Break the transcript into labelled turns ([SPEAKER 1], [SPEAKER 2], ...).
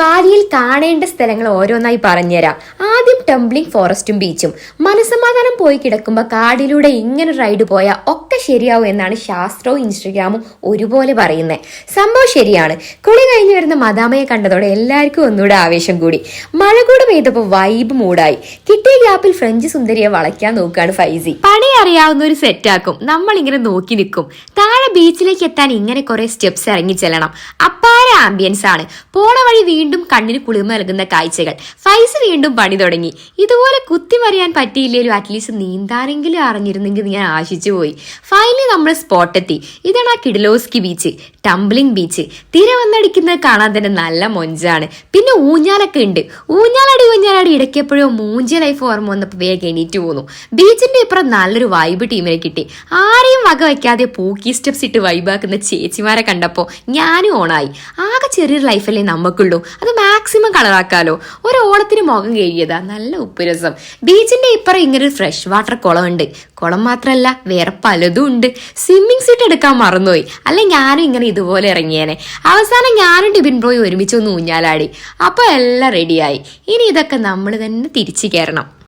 [SPEAKER 1] ബാലിയിൽ കാണേണ്ട സ്ഥലങ്ങൾ ഓരോന്നായി പറഞ്ഞുതരാം. ആദ്യം ടംബ്ലിംഗ് ഫോറസ്റ്റും ബീച്ചും മനസമാധാനം പോയി കിടക്കുമ്പോൾ കാടിലൂടെ ഇങ്ങനെ റൈഡ് പോയാൽ ഒക്കെ ശരിയാവും എന്നാണ് ശാസ്ത്രവും ഇൻസ്റ്റഗ്രാമും ഒരുപോലെ പറയുന്നത് സംഭവം ശരിയാണ്. കുളി കഴിഞ്ഞു വരുന്ന മദാമയെ കണ്ടതോടെ എല്ലാവർക്കും ഒന്നുകൂടെ ആവേശം കൂടി. മഴ കൂടെ പെയ്തപ്പോൾ വൈബ് മൂടായി. കിട്ടിയ ഗ്യാപ്പിൽ ഫ്രഞ്ച് സുന്ദരിയെ വളയ്ക്കാൻ നോക്കുകയാണ് ഫൈസി. പണി അറിയാവുന്ന ഒരു സെറ്റാക്കും നമ്മൾ ഇങ്ങനെ നോക്കി നിൽക്കും. താഴെ ബീച്ചിലേക്ക് എത്താൻ ഇങ്ങനെ കുറെ സ്റ്റെപ്സ് ഇറങ്ങി ചെല്ലണം. ആംബിയൻസ് ആണ്. പോണ വഴി വീണ്ടും കണ്ണിന് കുളിർമ നൽകുന്ന കാഴ്ചകൾ. ഫൈസ് വീണ്ടും പണി തുടങ്ങി. ഇതുപോലെ കുത്തിമറിയാൻ പറ്റിയില്ലേലും അറ്റ്ലീസ്റ്റ് നീന്താനെങ്കിലും അറിഞ്ഞിരുന്നെങ്കിൽ ഞാൻ ആശിച്ചു പോയി. ഫൈനലി നമ്മൾ സ്പോട്ടെത്തി ഇതാണ് ആ കിഡലോസ്കി ബീച്ച് ടംബ്ലിംഗ് ബീച്ച് തിര വന്നടിക്കുന്നത് കാണാൻ തന്നെ നല്ല മൊഞ്ചാണ്. പിന്നെ ഊഞ്ഞാലൊക്കെ ഉണ്ട്. ഊഞ്ഞാലടി ഊഞ്ഞാലടി. ഇടയ്ക്കെപ്പോഴോ മൂഞ്ചി ലൈഫ് ഓർമ്മ വന്നപ്പോൾ വേഗം എണീറ്റ് പോന്നു. ബീച്ചിന്റെ ഇപ്പുറം നല്ലൊരു വൈബ് ടീമിനെ കിട്ടി. ആരെയും വക വയ്ക്കാതെ പൂക്കി സ്റ്റെപ്സ് ഇട്ട് വൈബാക്കുന്ന ചേച്ചിമാരെ കണ്ടപ്പോൾ ഞാനും ഓണായി. ആകെ ചെറിയൊരു ലൈഫല്ലേ നമുക്കുള്ളൂ. അത് മാക്സിമം കളറാക്കാലോ ഒരോളത്തിന് മുഖം കഴിയതാ നല്ല ഉപ്പുരസം. ബീച്ചിന്റെ ഇപ്പുറം ഇങ്ങനെ ഒരു ഫ്രഷ് വാട്ടർ കുളം ഉണ്ട് കുളം മാത്രമല്ല വേറെ പലതും ഉണ്ട്. സ്വിമ്മിങ് സീറ്റ് എടുക്കാൻ മറന്നുപോയി. അല്ലെ ഞാനും ഇങ്ങനെ ഇതുപോലെ ഇറങ്ങിയേനെ. അവസാനം ഞാനും ടിബിൻ ബ്രോയും ഒരുമിച്ച് ഒന്ന് ഊഞ്ഞാലാടി. അപ്പൊ എല്ലാം റെഡിയായി ഇനി ഇതൊക്കെ നമ്മൾ തന്നെ തിരിച്ചു കയറണം